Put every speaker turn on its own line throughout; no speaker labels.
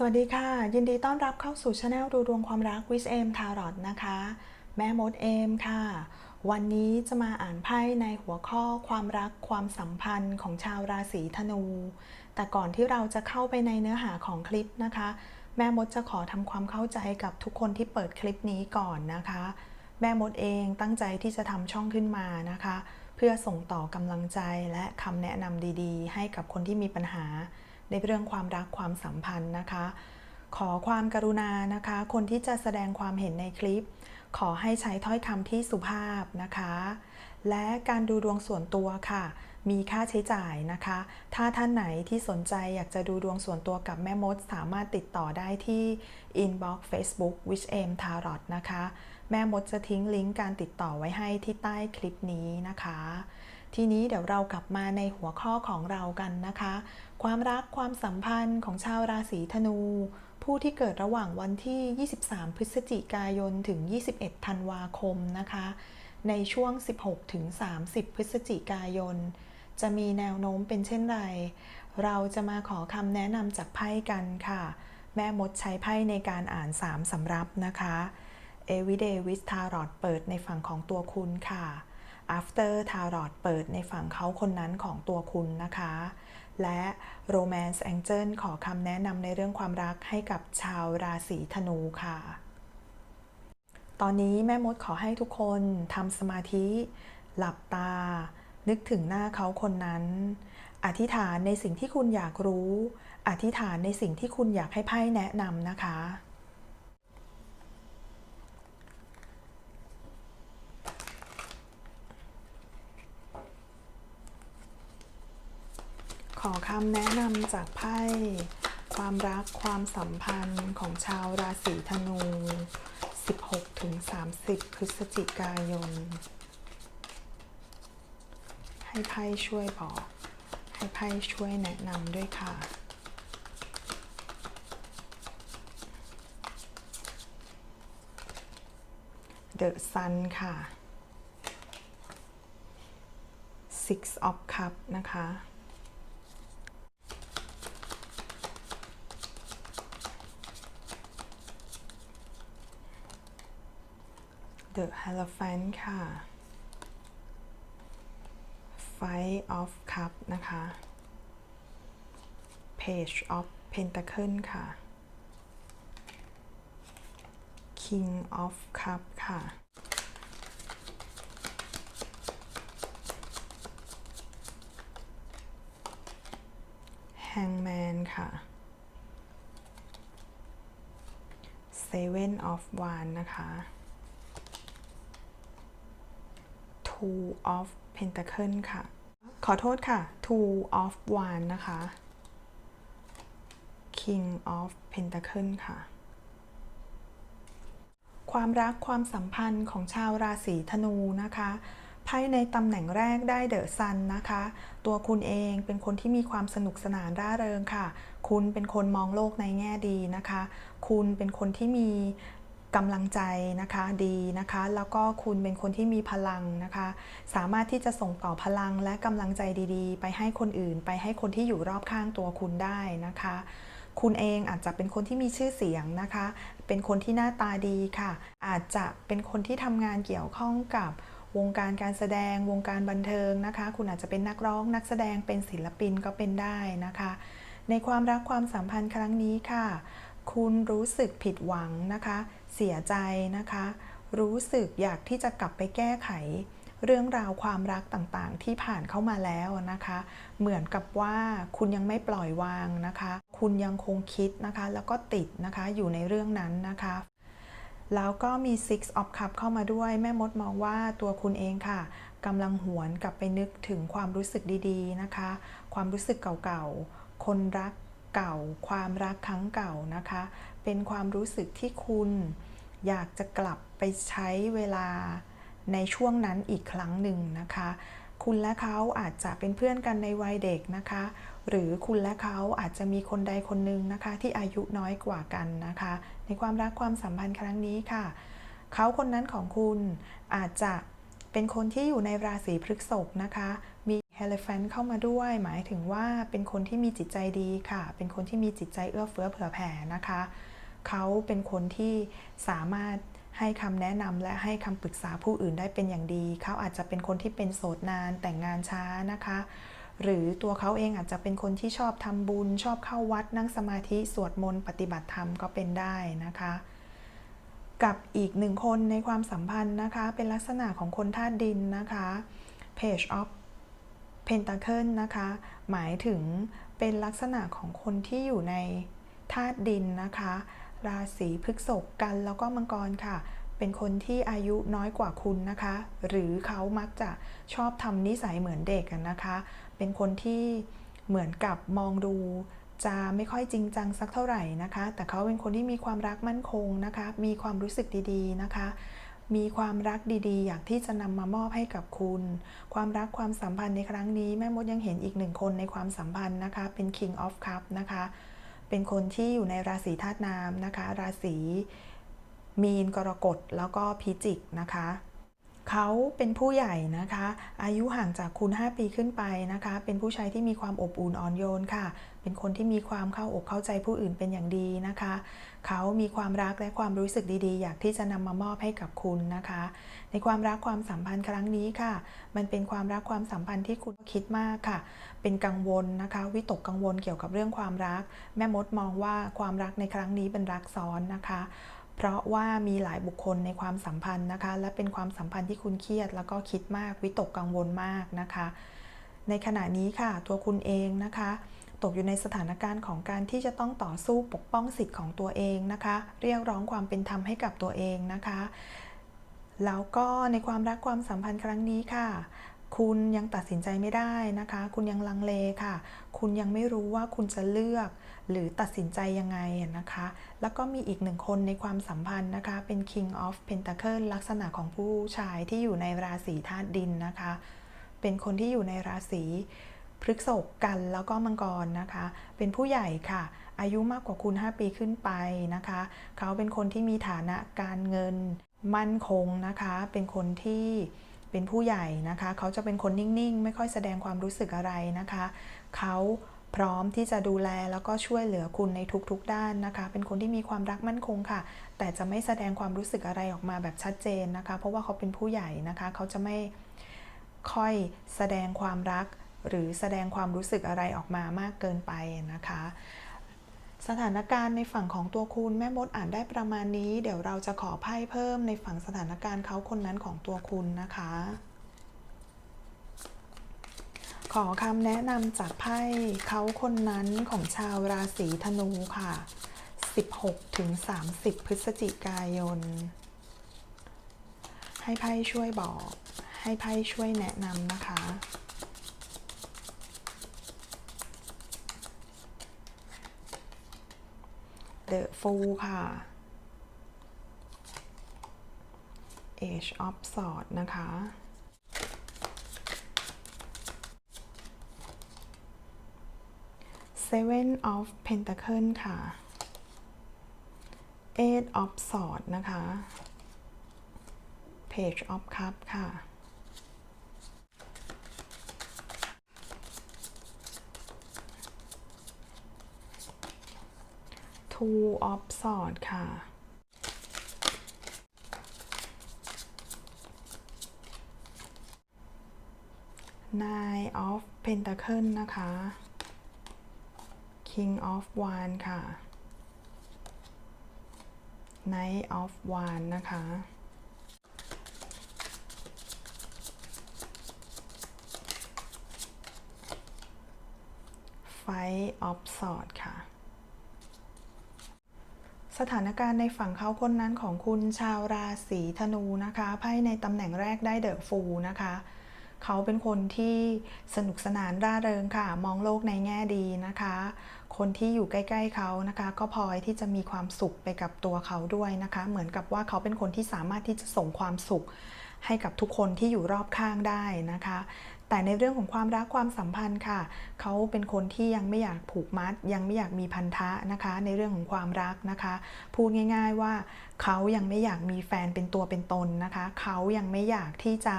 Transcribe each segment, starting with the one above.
สวัสดีค่ะ ยินดีต้อนรับเข้าสู่ช anel ดูดวงความรัก with m Tarot นะคะ แม่มดเอมค่ะ วันนี้จะมาอ่านไพ่ในหัวข้อความรักความสัมพันธ์ของชาวราศีธนู แต่ก่อนที่เราจะเข้าไปในเนื้อหาของคลิปนะคะ แม่มดจะขอทำความเข้าใจกับทุกคนที่เปิดคลิปนี้ก่อนนะคะ แม่มดเองตั้งใจที่จะทำช่องขึ้นมานะคะ เพื่อส่งต่อกำลังใจและคำแนะนำดีๆ ให้กับคนที่มีปัญหา ในเรื่องความรักความสัมพันธ์นะคะ ขอความกรุณานะคะ คนที่จะแสดงความเห็นในคลิป ขอให้ใช้ถ้อยคำที่สุภาพนะคะ และการดูดวงส่วนตัวค่ะ มีค่าใช้จ่ายนะคะ ถ้าท่านไหนที่สนใจอยากจะดูดวงส่วนตัวกับแม่มด สามารถติดต่อได้ที่ inbox Facebook which aim tarot นะคะ แม่มดจะทิ้งลิงก์การติดต่อไว้ให้ที่ใต้คลิปนี้นะคะ ทีนี้เดี๋ยวเรากลับมาในหัวข้อของเรากันนะคะ ความรักความสัมพันธ์ของชาวราศีธนู ผู้ที่เกิดระหว่างวันที่ 23 พฤศจิกายนถึง 21 ธันวาคมนะคะ ในช่วง 16 ถึง 30 พฤศจิกายน จะมีแนวโน้มเป็นเช่นไร เราจะมาขอคำแนะนำจากไพ่กันค่ะ แม่มดใช้ไพ่ในการอ่าน 3สำรับนะคะ Everyday with Tarot เปิดในฝั่งของตัวคุณค่ะ After Tarot เปิดในฝั่งเขาคนนั้นของตัวคุณนะคะ และ Romance Angel ขอคำแนะนำในเรื่องความรักให้กับชาวราศีธนูค่ะ ตอนนี้แม่มดขอให้ทุกคนทำสมาธิ หลับตา นึกถึงหน้าเขาคนนั้น อธิษฐานในสิ่งที่คุณอยากรู้ อธิษฐานในสิ่งที่คุณอยากให้ไพ่แนะนำนะคะ ขอคำแนะนำจากไพ่ความรักความสัมพันธ์ของชาวราศีธนู 16ถึง30 พฤศจิกายน ให้ไพ่ช่วยบอก ให้ไพ่ช่วยแนะนำด้วยค่ะ The Sun ค่ะ Six of Cup นะคะ The Hierophant ค่ะ Five of Cup นะคะ Page of Pentacle ค่ะ King of Cup ค่ะ Hangman ค่ะ Seven of Wands นะคะ Two of Pentacle ค่ะ ขอโทษค่ะ Two of Wands นะคะ King of Pentacle ค่ะ ความรักความสัมพันธ์ของชาวราศีธนูนะคะไพ่ในตำแหน่งแรกได้เดอะซันนะคะ ตัวคุณเองเป็นคนที่มีความสนุกสนานร่าเริงค่ะ คุณเป็นคนมองโลกในแง่ดีนะคะ คุณเป็นคนที่มี กำลังใจนะคะดีนะคะ แล้วก็คุณเป็นคนที่มีพลังนะคะ สามารถที่จะส่งต่อพลังและกำลังใจดีๆ ไปให้คนอื่น ไปให้คนที่อยู่รอบข้างตัวคุณได้นะคะ คุณเองอาจจะเป็นคนที่มีชื่อเสียงนะคะ เป็นคนที่หน้าตาดีค่ะ อาจจะเป็นคนที่ทำงานเกี่ยวข้องกับวงการการแสดง วงการบันเทิงนะคะ คุณอาจจะเป็นนักร้องนักแสดงเป็นศิลปินก็เป็นได้นะคะ ในความรักความสัมพันธ์ครั้งนี้ค่ะ คุณรู้สึกผิดหวังนะคะ เสียใจนะคะ รู้สึกอยากที่จะกลับไปแก้ไข เรื่องราวความรักต่างๆ ที่ผ่านเข้ามาแล้วนะคะ เหมือนกับว่าคุณยังไม่ปล่อยวางนะคะ คุณยังคงคิดนะคะ แล้วก็ติดนะคะอยู่ในเรื่องนั้นนะคะ แล้วก็มี Six of Cup เข้ามาด้วย แม่มดมองว่าตัวคุณเองค่ะกำลังหวนกลับไปนึกถึงความรู้สึกดีๆนะคะ ความรู้สึกเก่าๆ คนรักเก่า ความรักครั้งเก่านะคะ เป็นความรู้สึกที่คุณ อยากจะกลับไปใช้เวลาในช่วงนั้นอีกครั้งหนึ่งนะคะ คุณและเขาอาจจะเป็นเพื่อนกันในวัยเด็กนะคะ หรือคุณและเขาอาจจะมีคนใดคนหนึ่งนะคะ ที่อายุน้อยกว่ากันนะคะ ในความรักความสัมพันธ์ครั้งนี้ค่ะ เขาคนนั้นของคุณอาจจะเป็นคนที่อยู่ในราศีพฤษภนะคะ มีเฮล p ฟนเข้ามาด้วย หมายถึงว่าเป็นคนที่มีจิตใจดีค่ะ เป็นคนที่มีจิตใจเอื้อเฟื้อเผื่อแผ่นะคะ เขาเป็นคนที่สามารถให้คำแนะนำและให้คำปรึกษาผู้อื่นได้เป็นอย่างดี เขาอาจจะเป็นคนที่เป็นโสดนานแต่งงานช้านะคะ หรือตัวเขาเองอาจจะเป็นคนที่ชอบทำบุญ ชอบเข้าวัดนั่งสมาธิสวดมนต์ปฏิบัติธรรมก็เป็นได้นะคะ กับอีกหนึ่งคนในความสัมพันธ์นะคะ เป็นลักษณะของคนธาตุดินนะคะ Page of Pentacle นะคะ หมายถึงเป็นลักษณะของคนที่อยู่ในธาตุดินนะคะ ราศีพฤษภกันแล้วก็มังกรค่ะ เป็นคนที่อายุน้อยกว่าคุณนะคะ หรือเขามักจะชอบทำนิสัยเหมือนเด็กนะคะ เป็นคนที่เหมือนกับมองดูจะไม่ค่อยจริงจังสักเท่าไหร่นะคะ แต่เขาเป็นคนที่มีความรักมั่นคงนะคะ มีความรู้สึกดีๆนะคะ มีความรักดีๆ อยากที่จะนำมามอบให้กับคุณ ความรักความสัมพันธ์ในครั้งนี้แม่มดยังเห็นอีกหนึ่งคนในความสัมพันธ์นะคะ เป็น King of Cup นะคะ เป็นคนที่อยู่ในราศีธาตุน้ำนะคะ ราศีมีนกรกฎแล้วก็พิจิกนะคะ เขาเป็นผู้ใหญ่นะคะ อายุห่างจากคุณ 5 ปีขึ้นไปนะคะ เป็นผู้ชายที่มีความอบอุ่นอ่อนโยนค่ะ เป็นคนที่มีความเข้าอกเข้าใจผู้อื่นเป็นอย่างดีนะคะ เขามีความรักและความรู้สึกดีๆ อยากที่จะนำมามอบให้กับคุณนะคะ ในความรักความสัมพันธ์ครั้งนี้ค่ะ มันเป็นความรักความสัมพันธ์ที่คุณคิดมากค่ะ เป็นกังวลนะคะ วิตกกังวลเกี่ยวกับเรื่องความรัก แม่มดมองว่าความรักในครั้งนี้เป็นรักซ้อนนะคะ เพราะว่ามีหลายบุคคลในความสัมพันธ์นะคะ และเป็นความสัมพันธ์ที่คุณเครียด แล้วก็คิดมากวิตกกังวลมากนะคะ ในขณะนี้ค่ะ ตัวคุณเองนะคะ ตกอยู่ในสถานการณ์ของการที่จะต้องต่อสู้ปกป้องสิทธิ์ของตัวเองนะคะ เรียกร้องความเป็นธรรมให้กับตัวเองนะคะ แล้วก็ในความรักความสัมพันธ์ครั้งนี้ค่ะคุณยังตัดสินใจไม่ได้นะคะ คุณยังลังเลค่ะ คุณยังไม่รู้ว่าคุณจะเลือก หรือตัดสินใจยังไงนะคะ แล้วก็มีอีกหนึ่งคนในความสัมพันธ์นะคะ เป็น King of Pentacle ลักษณะของผู้ชายที่อยู่ในราศีธาตุดินนะคะ เป็นคนที่อยู่ในราศีพฤกษภกันแล้วก็มังกรนะคะ เป็นผู้ใหญ่ค่ะ อายุมากกว่าคุณ 5 ปีขึ้นไปนะคะ เขาเป็นคนที่มีฐานะการเงินมั่นคงนะคะ เป็นคนที่เป็นผู้ใหญ่นะคะ เขาจะเป็นคนนิ่ง ๆ ไม่ค่อยแสดงความรู้สึกอะไรนะคะ เขา พร้อมที่จะดูแลแล้วก็ช่วยเหลือคุณในทุกๆด้านนะคะ เป็นคนที่มีความรักมั่นคงค่ะ แต่จะไม่แสดงความรู้สึกอะไรออกมาแบบชัดเจนนะคะ เพราะว่าเขาเป็นผู้ใหญ่นะคะ เขาจะไม่ค่อยแสดงความรัก หรือแสดงความรู้สึกอะไรออกมามากเกินไปนะคะสถานการณ์ในฝั่งของตัวคุณแม่มดอ่านได้ประมาณนี้ เดี๋ยวเราจะขอไพ่เพิ่มในฝั่งสถานการณ์เขาคนนั้นของตัวคุณนะคะ ขอคำแนะนำจากไพ่เขาคนนั้นของชาวราศีธนูค่ะ 16ถึง30 พฤศจิกายน ให้ไพ่ช่วยบอก ให้ไพ่ช่วยแนะนำนะคะ The Fool ค่ะ Age of Swords นะคะ Seven of Pentacle ค่ะ Eight of Swords นะคะ Page of Cup ค่ะ Two of Swords ค่ะ Nine of Pentacle นะคะ King of Wands ค่ะ Knight of Wands นะคะ Five of Swords ค่ะสถานการณ์ในฝั่งเขาคนนั้นของคุณชาวราศีธนูนะคะไพ่ในตำแหน่งแรกได้เดอะฟูนะคะ เขาเป็นคนที่สนุกสนานร่าเริงค่ะ มองโลกในแง่ดีนะคะ คนที่อยู่ใกล้ ๆเขานะคะ ก็พลอยที่จะมีความสุขไปกับตัวเขาด้วยนะคะ เหมือนกับว่าเขาเป็นคนที่สามารถที่จะส่งความสุขให้กับทุกคนที่อยู่รอบข้างได้นะคะ แต่ในเรื่องของความรักความสัมพันธ์ค่ะ เขาเป็นคนที่ยังไม่อยากผูกมัด ยังไม่อยากมีพันธะนะคะ ในเรื่องของความรักนะคะ พูดง่าย ๆว่าเขายังไม่อยากมีแฟนเป็นตัวเป็นตนนะคะ เขายังไม่อยากที่จะ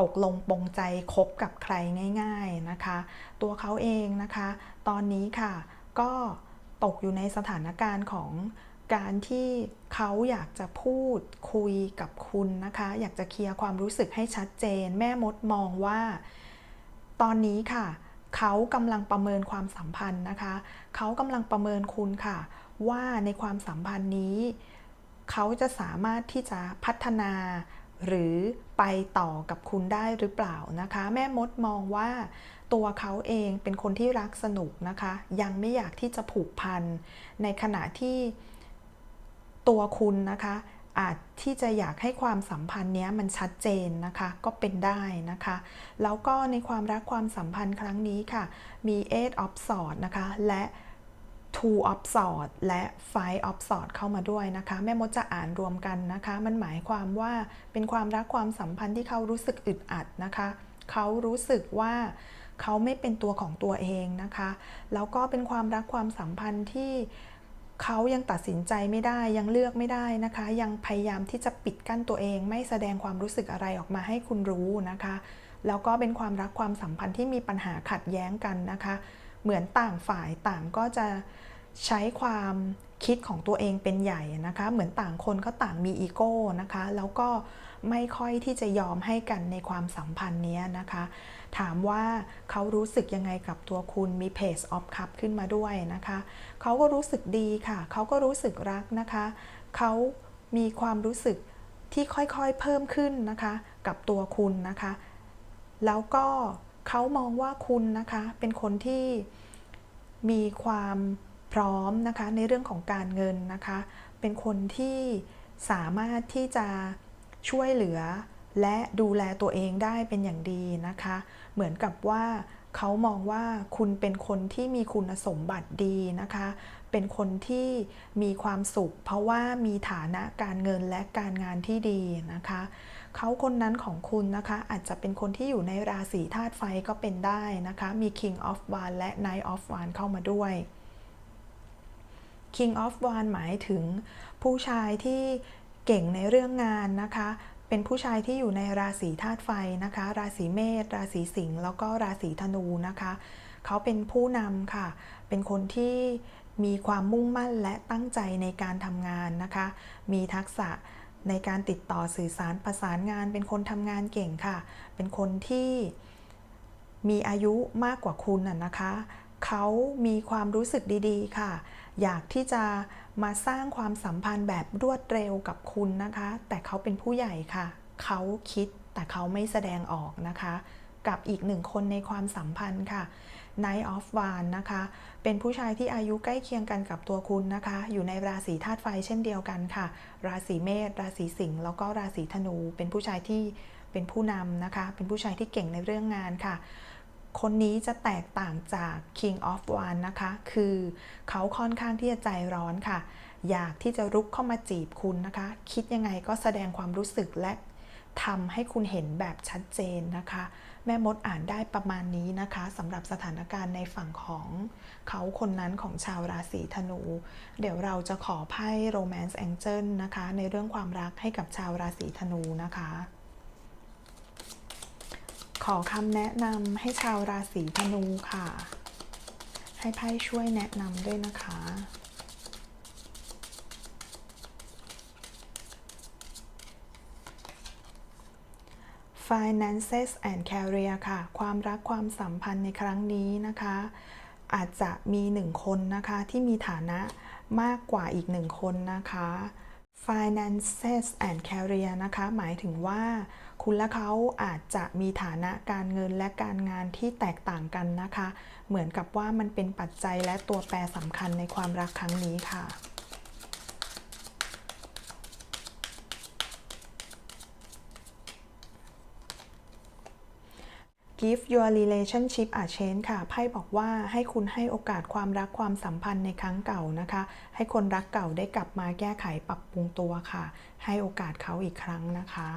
ตกลงปงใจคบกับใครง่าย ๆนะคะ ตัวเขาเองนะคะ ตอนนี้ค่ะ ก็ตกอยู่ในสถานการณ์ของการที่เขาอยากจะพูดคุยกับคุณนะคะ อยากจะเคลียร์ความรู้สึกให้ชัดเจน แม่มดมองว่า ตอนนี้ค่ะ เขากำลังประเมินความสัมพันธ์นะคะ เขากำลังประเมินคุณค่ะ ว่าในความสัมพันธ์นี้ เขาจะสามารถที่จะพัฒนา หรือไปต่อกับคุณได้หรือเปล่านะคะ แม่มดมองว่า ตัวเขาเองเป็นคนที่รักสนุกนะคะ ยังไม่อยากที่จะผูกพัน ในขณะที่ตัวคุณนะคะ อาจที่จะอยากให้ความสัมพันธ์เนี้ยมันชัดเจนนะคะ ก็เป็นได้นะคะ แล้วก็ในความรักความสัมพันธ์ครั้งนี้ค่ะ มี Eight of Swords นะคะ และ Two of Swords และ Five of Swords เข้ามาด้วยนะคะ แม่มดจะอ่านรวมกันนะคะ มันหมายความว่าเป็นความรักความสัมพันธ์ที่เขารู้สึกอึดอัดนะคะ เขารู้สึกว่า เขาไม่เป็นตัวของตัวเองนะคะ แล้วก็เป็นความรักความสัมพันธ์ที่เขายังตัดสินใจไม่ได้ยังเลือกไม่ได้นะคะ ยังพยายามที่จะปิดกั้นตัวเอง ไม่แสดงความรู้สึกอะไรออกมาให้คุณรู้นะคะ แล้วก็เป็นความรักความสัมพันธ์ที่มีปัญหาขัดแย้งกันนะคะ เหมือนต่างฝ่ายต่างก็จะใช้ความคิดของตัวเองเป็นใหญ่นะคะ เหมือนต่างคนก็ต่างมีอีโก้นะคะ แล้วก็ไม่ค่อยที่จะยอมให้กันในความสัมพันธ์นี้นะคะ ถามว่าเขารู้สึกยังไงกับตัวคุณมีเพจออฟคัพขึ้นมาด้วยนะคะเขาก็รู้สึกดีค่ะ เขาก็รู้สึกรักนะคะ เขามีความรู้สึกที่ค่อยๆเพิ่มขึ้นนะคะ กับตัวคุณนะคะ แล้วก็เขามองว่าคุณนะคะ เป็นคนที่มีความพร้อมนะคะในเรื่องของการเงินนะคะ เป็นคนที่สามารถที่จะช่วยเหลือ และดูแลตัวเองได้เป็นอย่างดีนะคะ เหมือนกับว่าเขามองว่าคุณเป็นคนที่มีคุณสมบัติดีนะคะ เป็นคนที่มีความสุข เพราะว่ามีฐานะการเงินและการงานที่ดีนะคะ เขาคนนั้นของคุณนะคะ อาจจะเป็นคนที่อยู่ในราศีธาตุไฟก็เป็นได้นะคะ มี King of w a n d และ Knight of w a n d เข้ามาด้วย King of w a n d หมายถึงผู้ชายที่เก่งในเรื่องงานนะคะ เป็นผู้ชายที่อยู่ในราศีธาตุไฟนะคะ ราศีเมษราศีสิงห์แล้วก็ราศีธนูนะคะ เขาเป็นผู้นำค่ะ เป็นคนที่มีความมุ่งมั่นและตั้งใจในการทำงานนะคะ มีทักษะในการติดต่อสื่อสารประสานงาน เป็นคนทำงานเก่งค่ะ เป็นคนที่มีอายุมากกว่าคุณน่ะนะคะ เขามีความรู้สึกดีๆ ค่ะ อยากที่จะมาสร้างความสัมพันธ์แบบรวดเร็วกับคุณนะคะ แต่เขาเป็นผู้ใหญ่ค่ะ เขาคิดแต่เขาไม่แสดงออกนะคะ กับอีกหนึ่งคนในความสัมพันธ์ค่ะ Night of w a n นะคะ เป็นผู้ชายที่อายุใกล้เคียงกันกับตัวคุณนะคะ อยู่ในราศีธาตุไฟเช่นเดียวกันค่ะ ราศีเมษ ราศีสิงห์ แล้วก็ราศีธนู เป็นผู้ชายที่เป็นผู้นำนะคะ เป็นผู้ชายที่เก่งในเรื่องงานค่ะ คนนี้จะแตกต่างจาก King of w a n d นะคะ คือเขาค่อนข้างที่จะใจร้อนค่ะ อยากที่จะรุกเข้ามาจีบคุณนะคะ คิดยังไงก็แสดงความรู้สึกและทำให้คุณเห็นแบบชัดเจนนะคะ แม่มดอ่านได้ประมาณนี้นะคะสำหรับสถานการณ์ในฝั่งของเขาคนนั้นของชาวราศีธนู เดี๋ยวเราจะขอไพ่ Romance Angel นะคะ ในเรื่องความรักให้กับชาวราศีธนูนะคะ ขอคำแนะนำให้ชาวราศีธนูค่ะ ให้ไพ่ช่วยแนะนำด้วยนะคะ Finances and Career ค่ะ ความรักความสัมพันธ์ในครั้งนี้นะคะ อาจจะมีหนึ่งคนนะคะที่มีฐานะมากกว่าอีกหนึ่งคนนะคะ Finances and Career นะคะ หมายถึงว่า คุณและเขาอาจจะมีฐานะการเงินและการงานที่แตกต่างกันนะคะ เหมือนกับว่ามันเป็นปัจจัยและตัวแปรสำคัญในความรักครั้งนี้ค่ะ Give your relationship a chance ค่ะ ไพ่บอกว่าให้คุณให้โอกาสความรักความสัมพันธ์ในครั้งเก่านะคะ ให้คนรักเก่าได้กลับมาแก้ไขปรับปรุงตัวค่ะ ให้โอกาสเขาอีกครั้งนะคะ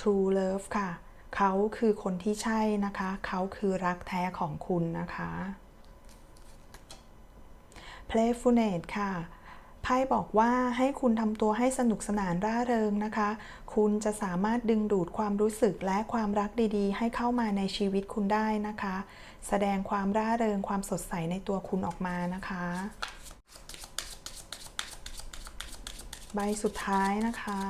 True Love ค่ะ เขาคือคนที่ใช่นะคะ เขาคือรักแท้ของคุณนะคะ playfulness ค่ะไพ่บอกว่าให้คุณทำตัวให้สนุกสนานร่าเริงนะคะ คุณจะสามารถดึงดูดความรู้สึกและความรักดีๆ ให้เข้ามาในชีวิตคุณได้นะคะ แสดงความร่าเริงความสดใสในตัวคุณออกมานะคะ ใบสุดท้ายนะคะ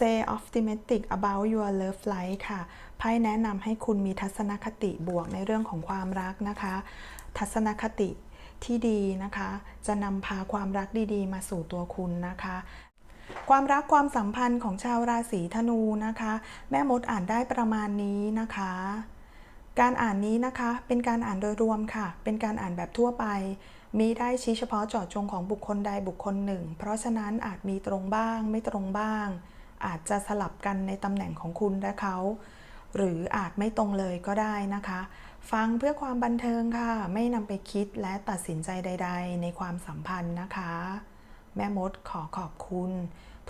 Say optimistic about your love life ค่ะไพ่แนะนำให้คุณมีทัศนคติบวกในเรื่องของความรักนะคะ ทัศนคติที่ดีนะคะ จะนำพาความรักดีๆ มาสู่ตัวคุณนะคะความรักความสัมพันธ์ของชาวราศีธนูนะคะ แม่มดอ่านได้ประมาณนี้นะคะ การอ่านนี้นะคะเป็นการอ่านโดยรวมค่ะ เป็นการอ่านแบบทั่วไป มีได้ชี้เฉพาะเจาะจงของบุคคลใดบุคคลหนึ่ง เพราะฉะนั้นอาจมีตรงบ้างไม่ตรงบ้าง อาจจะสลับกันในตำแหน่งของคุณและเขา หรืออาจไม่ตรงเลยก็ได้นะคะ ฟังเพื่อความบันเทิงค่ะ ไม่นำไปคิดและตัดสินใจใด ๆ ในความสัมพันธ์นะคะ แม่มดขอขอบคุณ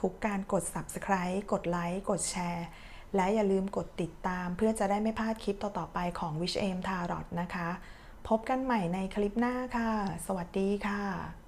ทุกการกด subscribe กดไลค์กดแชร์ และอย่าลืมกดติดตาม เพื่อจะได้ไม่พลาดคลิปต่อๆไปของ Wish Aim Tarot นะคะ พบกันใหม่ในคลิปหน้าค่ะ สวัสดีค่ะ